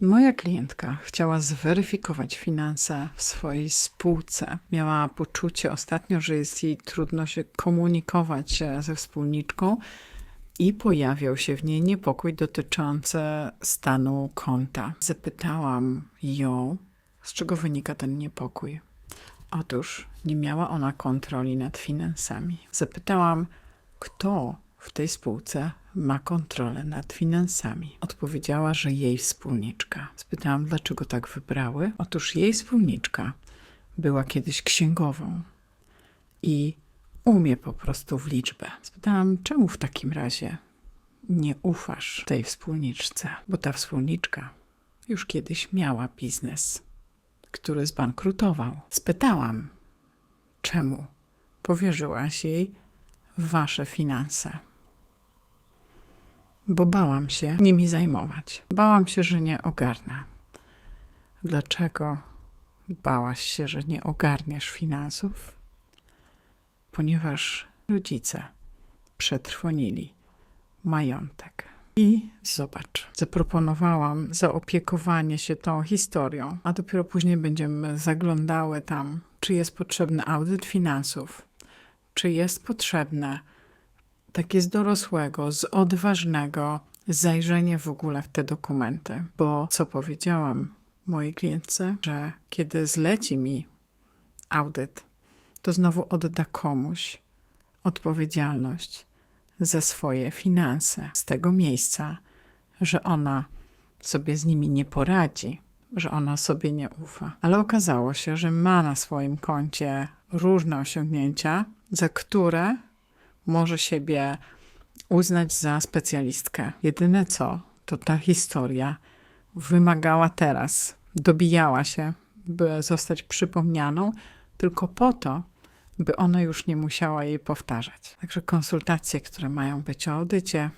Moja klientka chciała zweryfikować finanse w swojej spółce. Miała poczucie ostatnio, że jest jej trudno się komunikować e, ze wspólniczką i pojawiał się w niej niepokój dotyczący stanu konta. Zapytałam ją, z czego wynika ten niepokój. Otóż nie miała ona kontroli nad finansami. Zapytałam, kto w tej spółce ma kontrolę nad finansami. Odpowiedziała, że jej wspólniczka. Spytałam, dlaczego tak wybrały. Otóż jej wspólniczka była kiedyś księgową i umie po prostu w liczbę. Spytałam, czemu w takim razie nie ufasz tej wspólniczce? Bo ta wspólniczka już kiedyś miała biznes, który zbankrutował. Spytałam, czemu powierzyłaś jej wasze finanse? Bo bałam się nimi zajmować. Bałam się, że nie ogarnę. Dlaczego bałaś się, że nie ogarniesz finansów? Ponieważ rodzice przetrwonili majątek. I zobacz, zaproponowałam zaopiekowanie się tą historią, a dopiero później będziemy zaglądały tam, czy jest potrzebny audyt finansów, czy jest potrzebne takie z dorosłego, z odważnego zajrzenie w ogóle w te dokumenty. Bo co powiedziałam mojej klientce, że kiedy zleci mi audyt, to znowu odda komuś odpowiedzialność za swoje finanse z tego miejsca, że ona sobie z nimi nie poradzi, że ona sobie nie ufa. Ale okazało się, że ma na swoim koncie różne osiągnięcia, za które może siebie uznać za specjalistkę. Jedyne co, to ta historia wymagała teraz, dobijała się, by zostać przypomnianą, tylko po to, by ona już nie musiała jej powtarzać. Także konsultacje, które mają być o audycie,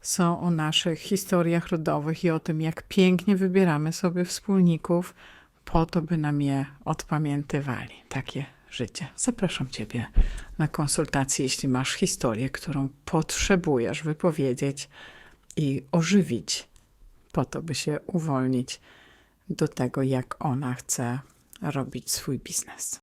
są o naszych historiach rodowych i o tym, jak pięknie wybieramy sobie wspólników po to, by nam je odpamiętywali. Takie życie. Zapraszam Ciebie na konsultację, jeśli masz historię, którą potrzebujesz wypowiedzieć i ożywić, po to, by się uwolnić do tego, jak ona chce robić swój biznes.